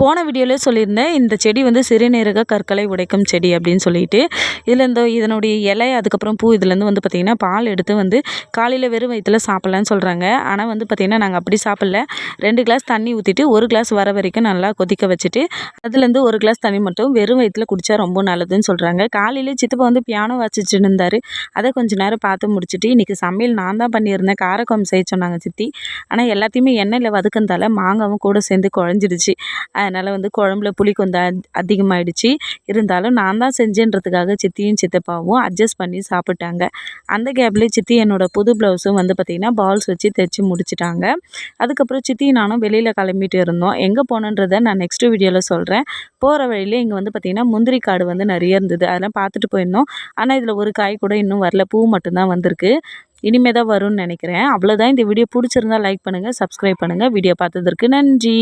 போன வீடியோவில் சொல்லியிருந்தேன் இந்த செடி வந்து சிறுநீரக கற்களை உடைக்கும் செடி அப்படின்னு சொல்லிட்டு. இதில் இந்த இதனுடைய இலை அதுக்கப்புறம் பூ இதுலேருந்து வந்து பார்த்திங்கன்னா பால் எடுத்து வந்து காலையில் வெறும் வயிற்றில் சாப்பிட்லான்னு சொல்கிறாங்க ஆனால் வந்து பார்த்திங்கன்னா நாங்கள் அப்படி சாப்பிட்ல. ரெண்டு கிளாஸ் தண்ணி ஊற்றிட்டு ஒரு கிளாஸ் வர வரைக்கும் நல்லா கொதிக்க வச்சுட்டு அதுலேருந்து ஒரு கிளாஸ் தண்ணி மட்டும் வெறும் வயிற்றில் குடித்தா ரொம்ப நல்லதுன்னு சொல்கிறாங்க காலையில் சித்தப்பா வந்து பியானோ வாசிச்சுட்டு இருந்தார். அதை கொஞ்சம் நேரம் பார்த்து முடிச்சுட்டு இன்றைக்கி சமையல் நான் தான் பண்ணியிருந்தேன். காரக்குழம்பு செய்ய சொன்னாங்க சித்தி. ஆனால் எல்லாத்தையுமே எண்ணெயில் வதக்குனதால மாங்காவும் கூட சேர்ந்து குழஞ்சிடுச்சு. அதனால் வந்து குழம்புல புளி கொஞ்சம் அதிகமாகிடுச்சு இருந்தாலும் நான் தான் செஞ்சேன்றதுக்காக சித்தியும் சித்தப்பாவும் அட்ஜஸ்ட் பண்ணி சாப்பிட்டாங்க. அந்த கேப்லேயே சித்தி என்னோடய புது ப்ளவுஸும் வந்து பார்த்திங்கன்னா பால்ஸ் வச்சு தைச்சி முடிச்சிட்டாங்க. அதுக்கப்புறம் சித்தி நானும் வெளியில் கிளம்பிட்டு இருந்தோம். எங்கே போனன்றதை நான் நெக்ஸ்ட் வீடியோவில் சொல்கிறேன் போகிற வழியிலே இங்கே வந்து பார்த்திங்கன்னா முந்திரி காடு வந்து நிறைய இருந்தது. அதெல்லாம் பார்த்துட்டு போயிருந்தோம். ஆனால் இதில் ஒரு காய் கூட இன்னும் வரல. பூ மட்டும்தான் வந்திருக்கு. இனிமே தான் வரும்னு நினைக்கிறேன். அவ்வளோதான் இந்த வீடியோ பிடிச்சிருந்தா லைக் பண்ணுங்கள் சப்ஸ்கிரைப் பண்ணுங்கள் வீடியோ பார்த்ததற்கு நன்றி.